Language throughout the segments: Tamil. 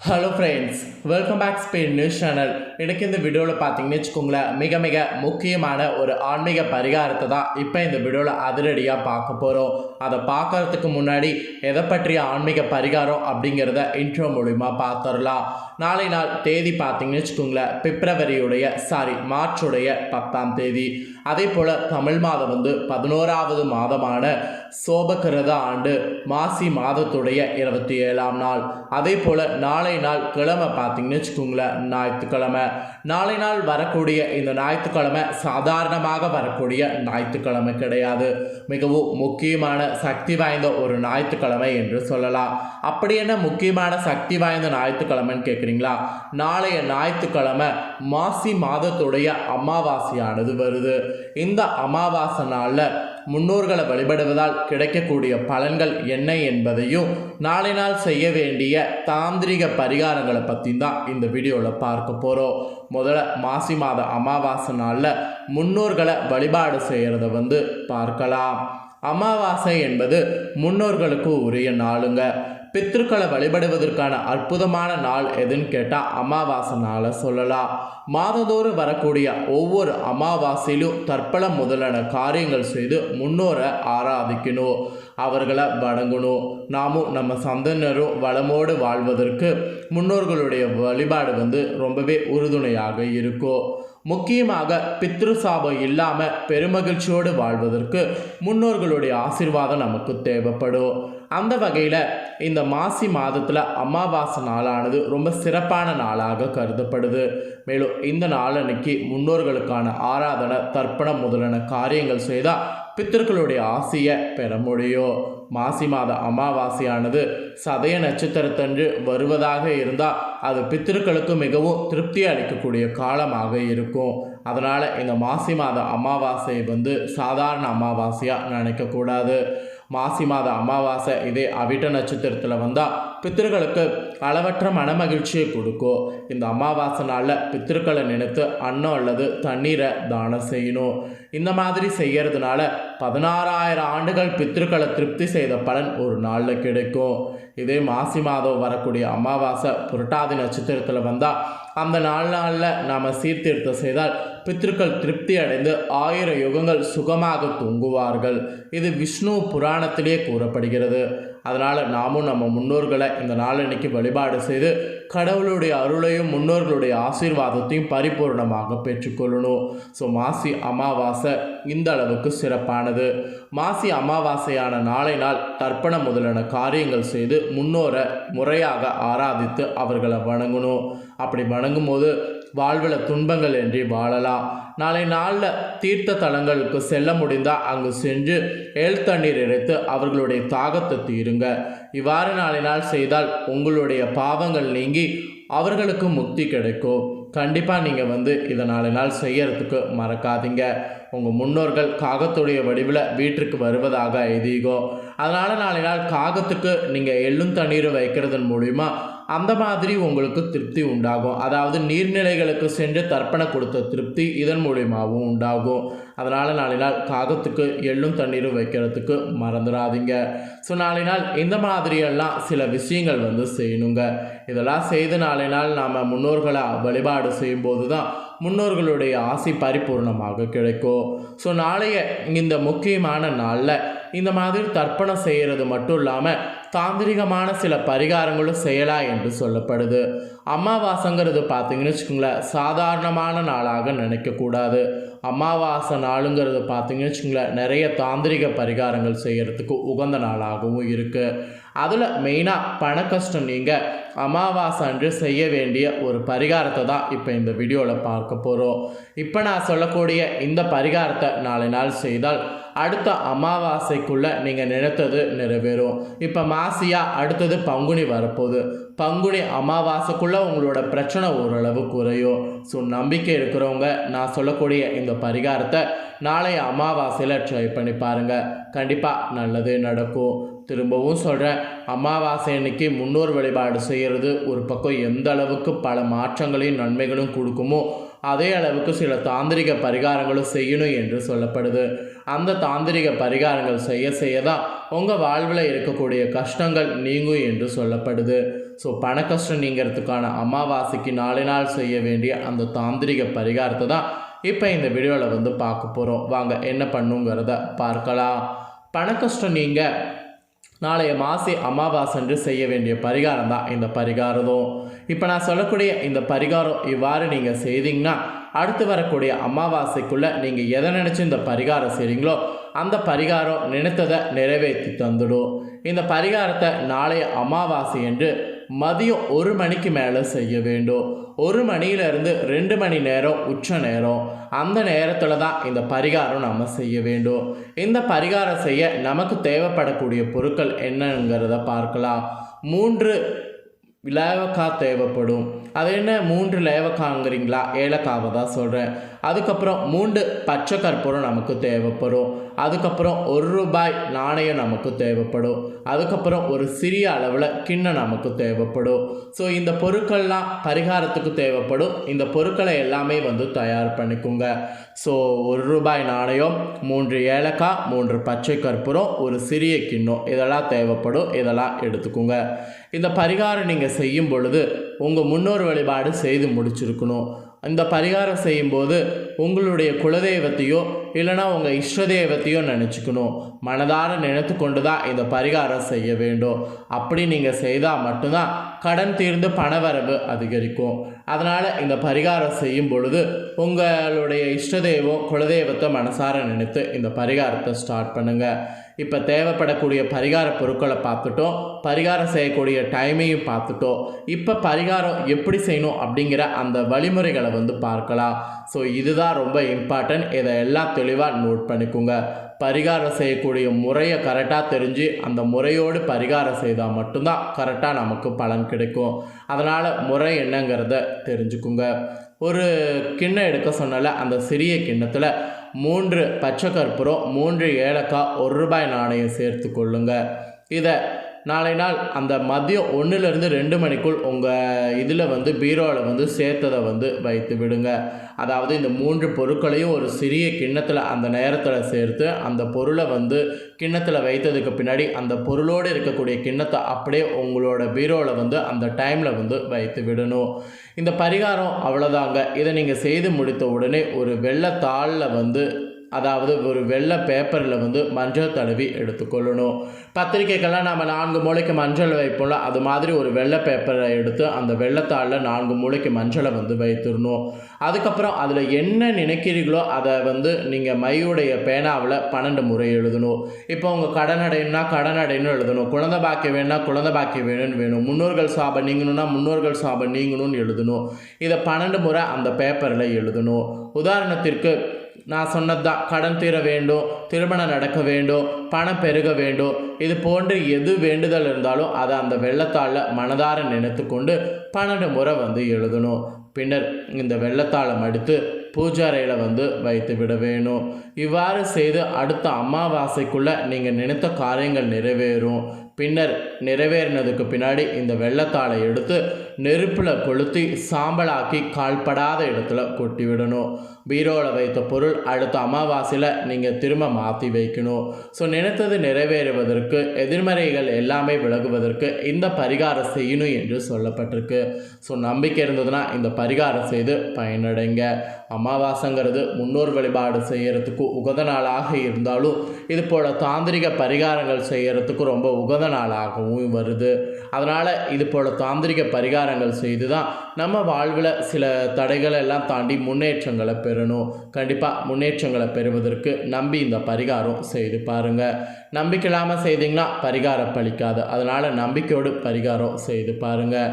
Hello friends welcome back speed news channel எனக்கு இந்த வீடியோவில் பார்த்தீங்கன்னு வச்சுக்கோங்களேன் மிக மிக முக்கியமான ஒரு ஆன்மீக பரிகாரத்தை தான் இப்போ இந்த வீடியோவில் அதிரடியாக பார்க்க போகிறோம் அதை பார்க்கறதுக்கு முன்னாடி எதை பற்றிய ஆன்மீக பரிகாரம் அப்படிங்கிறத இன்ட்ரோ மூலிமா பார்த்துடலாம். நாளை நாள் தேதி பார்த்தீங்கன்னு வச்சுக்கோங்களேன் பிப்ரவரியுடைய சாரி மார்ச்சுடைய பத்தாம் தேதி. அதே போல் தமிழ் மாதம் வந்து பதினோராவது மாதமான சோபகிரத ஆண்டு மாசி மாதத்துடைய இருபத்தி ஏழாம் நாள். அதே போல் நாளை நாள் கிழமை பார்த்தீங்கன்னு வச்சுக்கோங்களேன் ஞாயிற்றுக்கிழமை. நாளை நாள் வரக்கூடிய இந்த ஞாயிற்றுக்கிழமை சாதாரணமாக வரக்கூடிய ஞாயிற்றுக்கிழமை கிடையாது. மிகவும் முக்கியமான சக்தி வாய்ந்த ஒரு ஞாயிற்றுக்கிழமை என்று சொல்லலாம். அப்படி என்ன முக்கியமான சக்தி வாய்ந்த ஞாயிற்றுக்கிழமைன்னு கேட்குறீங்களா நாளைய ஞாயிற்றுக்கிழமை மாசி மாதத்துடைய அமாவாசையானது வருது. இந்த அமாவாசை நாளில் முன்னோர்களை வழிபடுவதால் கிடைக்கக்கூடிய பலன்கள் என்ன என்பதையும் நாளை நாள் செய்ய வேண்டிய தாந்திரிக பரிகாரங்களை பற்றி தான் இந்த வீடியோவில் பார்க்க போகிறோம் முதல்ல மாசி மாத அமாவாசை நாளில் முன்னோர்களை வழிபாடு செய்கிறத வந்து பார்க்கலாம். அமாவாசை என்பது முன்னோர்களுக்கு உரிய நாளுங்க. பித்ருக்களை வழிபடுவதற்கான அற்புதமான நாள் எதுன்னு கேட்டால் அமாவாசை நாளை சொல்லலாம். மாதந்தோறும் வரக்கூடிய ஒவ்வொரு அமாவாசையிலும் தற்பலம் முதலான காரியங்கள் செய்து முன்னோரை ஆராதிக்கணும். அவர்களை வணங்கணும். நாமும் நம்ம சந்தனரும் வளமோடு வாழ்வதற்கு முன்னோர்களுடைய வழிபாடு வந்து ரொம்பவே உறுதுணையாக இருக்கும். முக்கியமாக பித்ரு சாபம் இல்லாமல் பெருமகிழ்ச்சியோடு வாழ்வதற்கு முன்னோர்களுடைய ஆசிர்வாதம் நமக்கு தேவைப்படும். அந்த வகையில் இந்த மாசி மாதத்தில் அமாவாசை நாளானது ரொம்ப சிறப்பான நாளாக கருதப்படுது. மேலும் இந்த நாளன்னைக்கு முன்னோர்களுக்கான ஆராதனை தர்ப்பணம் முதலான காரியங்கள் செய்தால் பித்தர்களுடைய ஆசையை பெற முடியும். மாசி மாத அமாவாசையானது சதய நட்சத்திரத்தன்று வருவதாக இருந்தால் அது பித்திருக்களுக்கு மிகவும் திருப்தி அளிக்கக்கூடிய காலமாக இருக்கும். அதனால் இந்த மாசி மாத அமாவாசையை வந்து சாதாரண அமாவாசையாக நினைக்கக்கூடாது. மாசி மாத அமாவாசை இதே அவிட்ட நட்சத்திரத்தில் வந்தால் பித்திருக்களுக்கு அளவற்ற மனமகிழ்ச்சியை கொடுக்கும். இந்த அமாவாசை நாளில் பித்திருக்களை நினைத்து அன்னம் அல்லது தண்ணீரை தானம் செய்யணும். இந்த மாதிரி செய்கிறதுனால பதினாறாயிரம் ஆண்டுகள் பித்ருக்களை திருப்தி செய்த பலன் ஒரு நாளில் கிடைக்கும். இதே மாசி மாதம் வரக்கூடிய அமாவாசை புரட்டாதி நட்சத்திரத்தில் வந்தால் அந்த நாலு நாளில் நாம் சீர்திருத்தம் செய்தால் பித்ருக்கள் திருப்தி அடைந்து ஆயிரம் யுகங்கள் சுகமாக தூங்குவார்கள். இது விஷ்ணு புராணத்திலே கூறப்படுகிறது. அதனால் நாமும் நம்ம முன்னோர்களை இந்த நாளன்னைக்கு வழிபாடு செய்து கடவுளுடைய அருளையும் முன்னோர்களுடைய ஆசீர்வாதத்தையும் பரிபூர்ணமாக பெற்றுக்கொள்ளணும். ஸோ மாசி அமாவாசை இந்த அளவுக்கு சிறப்பானது. மாசி அமாவாசையான நாளை நாள் தர்ப்பணம் முதலான காரியங்கள் செய்து முன்னோரை முறையாக ஆராதித்து அவர்களை வணங்கணும். அப்படி வணங்கும் போது வாழ்வில் துன்பங்கள் இன்றி வாழலாம். நாளை நாளில் தீர்த்த தலங்களுக்கு செல்ல முடிந்தால் அங்கு சென்று ஏழ் தண்ணீர் இறைத்து அவர்களுடைய தாகத்தை தீருங்க. இவ்வாறு நாளை நாள் செய்தால் உங்களுடைய பாவங்கள் நீங்கி அவர்களுக்கு முக்தி கிடைக்கும். கண்டிப்பாக நீங்கள் வந்து இதை நாளை நாள் செய்யறதுக்கு மறக்காதீங்க. உங்கள் முன்னோர்கள் காகத்துடைய வடிவில் வீட்டிற்கு வருவதாக ஐதீகம் அதனால் நாளை நாள் காகத்துக்கு நீங்கள் எள்ளும் தண்ணீர் வைக்கிறதன் மூலிமா அந்த மாதிரி உங்களுக்கு திருப்தி உண்டாகும். அதாவது நீர்நிலைகளுக்கு சென்று தர்ப்பணை கொடுத்த திருப்தி இதன் மூலியமாகவும் உண்டாகும். அதனால் நாளை நாள் காகத்துக்கு எள்ளும் தண்ணீரும் வைக்கிறதுக்கு மறந்துடாதீங்க. ஸோ நாளை நாள் இந்த மாதிரியெல்லாம் சில விஷயங்கள் வந்து செய்யணுங்க. இதெல்லாம் செய்து நாளை நாள் நாம் முன்னோர்களை வழிபாடு செய்யும்போது தான் முன்னோர்களுடைய ஆசை பரிபூர்ணமாக கிடைக்கும். ஸோ நாளைய இந்த முக்கியமான நாளில் இந்த மாதிரி தர்ப்பணம் செய்கிறது மட்டும் இல்லாமல் தாந்திரிகமான சில பரிகாரங்களும் செய்யலாம் என்று சொல்லப்படுது. அமாவாசைங்கிறது பார்த்தீங்கன்னு வச்சுக்கோங்களேன் சாதாரணமான நாளாக நினைக்கக்கூடாது அமாவாசை நாளுங்கிறது பார்த்தீங்கன்னு வச்சுக்கோங்களேன் நிறைய தாந்திரிக பரிகாரங்கள் செய்கிறதுக்கு உகந்த நாளாகவும் இருக்குது அதில் மெயினாக பண கஷ்டம் நீங்கள் அமாவாசை அன்று செய்ய வேண்டிய ஒரு பரிகாரத்தை தான் இப்போ இந்த வீடியோவில் பார்க்க போகிறோம் இப்போ நான் சொல்லக்கூடிய இந்த பரிகாரத்தை நாளை நாள் செய்தால் அடுத்த அமாவாசைக்குள்ளே நீங்கள் நினைத்தது நிறைவேறும். இப்போ மாசியாக அடுத்தது பங்குனி வரப்போகுது. பங்குனி அமாவாசைக்குள்ளே உங்களோட பிரச்சனை ஓரளவு குறையும். ஸோ நம்பிக்கை இருக்கிறவங்க நான் சொல்லக்கூடிய இந்த பரிகாரத்தை நாளைய அமாவாசையில் ட்ரை பண்ணி பாருங்கள் கண்டிப்பாக நல்லதே நடக்கும். திரும்பவும் சொல்கிறேன் அமாவாசை அன்னைக்கு முன்னோர் வழிபாடு செய்கிறது ஒரு பக்கம் எந்த அளவுக்கு பல மாற்றங்களையும் நன்மைகளும் கொடுக்குமோ அதே அளவுக்கு சில தாந்திரிக பரிகாரங்களும் செய்யணும் என்று சொல்லப்படுது. அந்த தாந்திரிக பரிகாரங்கள் செய்ய செய்ய தான் உங்கள் வாழ்வில் இருக்கக்கூடிய கஷ்டங்கள் நீங்கும் என்று சொல்லப்படுது. ஸோ பண கஷ்டம் நீங்கிறதுக்கான அமாவாசைக்கு நாலு நாள் செய்ய வேண்டிய அந்த தாந்திரிக பரிகாரத்தை தான் இப்போ இந்த வீடியோவில் வந்து பார்க்க போகிறோம் வாங்க என்ன பண்ணுங்கிறத பார்க்கலாம். பண கஷ்டம் நீங்கள் நாளைய மாசி அமாவாசன்று செய்ய வேண்டிய பரிகாரம் தான் இந்த பரிகாரதும் இப்போ நான் சொல்லக்கூடிய இந்த பரிகாரம் இவ்வாறு நீங்கள் செய்தீங்கன்னா அடுத்து வரக்கூடிய அமாவாசைக்குள்ளே நீங்கள் எதை நினச்சி இந்த பரிகாரம் செய்கிறீங்களோ அந்த பரிகாரம் நினைத்ததை நிறைவேற்றி தந்துடும். இந்த பரிகாரத்தை நாளைய அமாவாசை என்று மதியம் ஒரு மணிக்கு மேலே செய்ய வேண்டும். ஒரு மணியிலிருந்து ரெண்டு மணி நேரம் உச்ச நேரம். அந்த நேரத்தில் தான் இந்த பரிகாரம் நம்ம செய்ய வேண்டும். இந்த பரிகாரம் செய்ய நமக்கு தேவைப்படக்கூடிய பொருட்கள் என்னங்கிறத பார்க்கலாம். மூன்று லேவக்காய் தேவைப்படும். அது என்ன? மூன்று லேவக்காங்கிறீங்களா ஏலக்காவை தான் சொல்கிறேன் அதுக்கப்புறம் மூன்று பச்சை கற்பூரம் நமக்கு தேவைப்படும். அதுக்கப்புறம் ஒரு ரூபாய் நாணயம் நமக்கு தேவைப்படும். அதுக்கப்புறம் ஒரு சிறிய அளவில் கிண்ணம் நமக்கு தேவைப்படும். ஸோ இந்த பொருட்கள்லாம் பரிகாரத்துக்கு தேவைப்படும். இந்த பொருட்களை எல்லாமே வந்து தயார் பண்ணிக்கோங்க. ஸோ ஒரு ரூபாய் நாணயம் மூன்று ஏலக்காய் மூன்று பச்சை கற்பூரம் ஒரு சிறிய கிண்ணம். இதெல்லாம் தேவைப்படும். இதெல்லாம் எடுத்துக்கோங்க. இந்த பரிகாரம் நீங்கள் செய்யும் பொழுது உங்கள் முன்னோர் வழிபாடு செய்து முடிச்சிருக்கணும். இந்த பரிகாரம் செய்யும்போது உங்களுடைய குலதெய்வத்தையோ இல்லைனா உங்கள் இஷ்ட தெய்வத்தையோ நினச்சிக்கணும். மனதார நினைத்து கொண்டு தான் இந்த பரிகாரம் செய்ய வேண்டும். அப்படி நீங்கள் செய்தால் மட்டும்தான் கடன் தீர்ந்து பணவரவு அதிகரிக்கும். அதனால் இந்த பரிகாரம் செய்யும் பொழுது உங்களுடைய இஷ்ட தெய்வம் குலதெய்வத்தை மனசார நினைத்து இந்த பரிகாரத்தை ஸ்டார்ட் பண்ணுங்கள் இப்போ தேவைப்படக்கூடிய பரிகார பொருட்களை பார்த்துட்டோம். பரிகாரம் செய்யக்கூடிய டைமையும் பார்த்துட்டோம். இப்போ பரிகாரம் எப்படி செய்யணும் அப்படிங்கிற அந்த வழிமுறைகளை வந்து பார்க்கலாம். ஸோ இதுதான் ரொம்ப இம்பார்ட்டன்ட் இதை எல்லாம் தெளிவாக நோட் பண்ணிக்கோங்க. பரிகாரம் செய்யக்கூடிய முறையை கரெக்டாக தெரிஞ்சு அந்த முறையோடு பரிகாரம் செய்தால் மட்டும்தான் கரெக்டாக நமக்கு பலன் கிடைக்கும். அதனால் முறை என்னங்கிறத தெரிஞ்சுக்குங்க. ஒரு கிண்ணம் எடுக்க சொன்னால அந்த சிறிய கிண்ணத்தில் மூன்று பச்சை கற்பூரம் மூன்று ஏலக்காய் ஒரு ரூபாய் நாணயம் சேர்த்து கொள்ளுங்கள் இதை நாளை நாள் அந்த மதியம் ஒன்றுலேருந்து ரெண்டு மணிக்குள் உங்கள் இதில் வந்து பீரோவில் வந்து சேர்த்ததை வந்து வைத்து விடுங்க. அதாவது இந்த மூன்று பொருட்களையும் ஒரு சிறிய கிண்ணத்தில் அந்த நேரத்தில் சேர்த்து அந்த பொருளை வந்து கிண்ணத்தில் வைத்ததுக்கு பின்னாடி அந்த பொருளோடு இருக்கக்கூடிய கிண்ணத்தை அப்படியே உங்களோட பீரோவில் வந்து அந்த டைமில் வந்து வைத்து விடணும். இந்த பரிகாரம் அவ்வளோதாங்க இதை நீங்கள் செய்து முடித்த உடனே ஒரு வெள்ளத்தாளில் வந்து அதாவது ஒரு வெள்ளை பேப்பரில் வந்து மஞ்சள் தடவி எடுத்துக்கொள்ளணும். பத்திரிக்கைக்கெல்லாம் நம்ம நான்கு மூளைக்கு மஞ்சள் வைப்போம்ல அது மாதிரி ஒரு வெள்ளை பேப்பரை எடுத்து அந்த வெள்ளத்தாளில் நான்கு மூளைக்கு மஞ்சளை வந்து வைத்துடணும். அதுக்கப்புறம் அதில் என்ன நினைக்கிறீங்களோ அதை வந்து நீங்கள் மையுடைய பேனாவில் பன்னெண்டு முறை எழுதணும். இப்போ உங்கள் கடன் அடையணும்னா கடன் அடையணும் எழுதணும். குழந்தை பாக்கியம் வேணும்னா குழந்தை பாக்கியம் வேணும்னு வேணும். முன்னோர்கள் சாபம் நீங்கணும்னா முன்னோர்கள் சாபம் நீங்கணும்னு எழுதணும். இதை பன்னெண்டு முறை அந்த பேப்பரில் எழுதணும். உதாரணத்திற்கு நான் சொன்னது தான் கடன் தீர வேண்டும் திருமணம் நடக்க வேண்டும் பணம் பெருக வேண்டும். இது போன்று எது வேண்டுதல் இருந்தாலும் அதை அந்த வெள்ளத்தாளில் மனதார நினைத்து கொண்டு பன்னெண்டு முறை வந்து எழுதணும். பின்னர் இந்த வெள்ளத்தாளை மடித்து பூஜாரையில் வந்து வைத்து விட வேணும். இவ்வாறு செய்து அடுத்த அமாவாசைக்குள்ளே நீங்கள் நினைத்த காரியங்கள் நிறைவேறும். பின்னர் நிறைவேறினதுக்கு பின்னாடி இந்த வெள்ளத்தாளை எடுத்து நெருப்பில் கொளுத்தி சாம்பலாக்கி கால்படாத இடத்துல கொட்டி விடணும் பீரோவில் வைத்த பொருள் அடுத்த அமாவாசையில் நீங்கள் திரும்ப மாற்றி வைக்கணும். ஸோ நினைத்தது நிறைவேறுவதற்கு எதிர்மறைகள் எல்லாமே விலகுவதற்கு இந்த பரிகாரம் செய்யணும் என்று சொல்லப்பட்டிருக்கு. ஸோ நம்பிக்கை இருந்ததுன்னா இந்த பரிகாரம் செய்து பயனடைங்க. அமாவாசைங்கிறது முன்னோர் வழிபாடு செய்கிறதுக்கு உகந்த நாளாக இருந்தாலும் இது போல் தாந்திரிக பரிகாரங்கள் செய்கிறதுக்கு ரொம்ப உகந்த நாளாகவும் வருது. அதனால் இது போல் தாந்திரிக பரிகாரங்கள் செய்து தான் நம்ம வாழ்வில் சில தடைகளை எல்லாம் தாண்டி முன்னேற்றங்களை பெறணும். கண்டிப்பாக முன்னேற்றங்களை பெறுவதற்கு நம்பி இந்த பரிகாரம் செய்து பாருங்கள் நம்பிக்கை இல்லாமல் செய்தீங்கன்னா பரிகாரம் பழிக்காது. அதனால் நம்பிக்கையோடு பரிகாரம் செய்து பாருங்கள்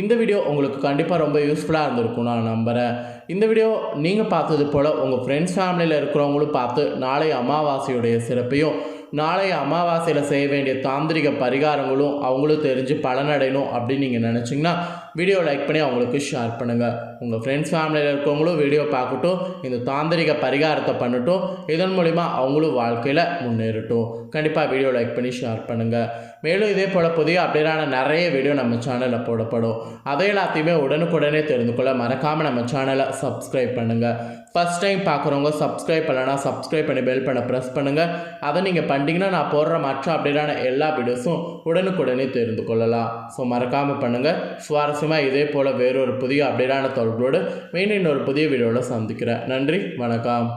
இந்த வீடியோ உங்களுக்கு கண்டிப்பாக ரொம்ப யூஸ்ஃபுல்லாக இருந்திருக்கும் நான் நம்புகிறேன் இந்த வீடியோ நீங்கள் பார்த்தது போல் உங்கள் ஃப்ரெண்ட்ஸ் ஃபேமிலியில் இருக்கிறவங்களும் பார்த்து நாளை அமாவாசையுடைய சிறப்பையும் நாளைய அமாவாசையில் செய்ய வேண்டிய தாந்திரிக பரிகாரங்களும் அவங்களும் தெரிஞ்சு பலனடையணும் அப்படின்னு நீங்கள் நினச்சிங்கன்னா வீடியோ லைக் பண்ணி அவங்களுக்கு ஷேர் பண்ணுங்கள் உங்கள் ஃப்ரெண்ட்ஸ் ஃபேமிலியில் இருக்கவங்களும் வீடியோ பார்க்கட்டும் இந்த தாந்திரிக பரிகாரத்தை பண்ணட்டும் இதன் மூலிமா அவங்களும் வாழ்க்கையில் முன்னேறட்டும். கண்டிப்பாக வீடியோ லைக் பண்ணி ஷேர் பண்ணுங்கள் மேலும் இதே போல் புதிய அப்டேட்டான நிறைய வீடியோ நம்ம சேனலில் போடப்படும். அதை எல்லாத்தையுமே உடனுக்குடனே தெரிந்து கொள்ள மறக்காமல் நம்ம சேனலை சப்ஸ்கிரைப் பண்ணுங்கள் ஃபஸ்ட் டைம் பார்க்குறவங்க சப்ஸ்கிரைப் பண்ணலனா சப்ஸ்கிரைப் பண்ணி பெல் பண்ண ப்ரெஸ் பண்ணுங்கள் அதை நீங்கள் பண்ணிட்டீங்கன்னா நான் போடுற மற்ற அப்டேட்டான எல்லா வீடியோஸும் உடனுக்குடனே தெரிந்து கொள்ளலாம். ஸோ மறக்காமல் பண்ணுங்கள் சுவாரஸ்யமாக இதே போல் வேறொரு புதிய அப்டேட்டான தொடர்போடு மீண்டும் இன்னொரு புதிய வீடியோவில் சந்திக்கிறேன். நன்றி வணக்கம்.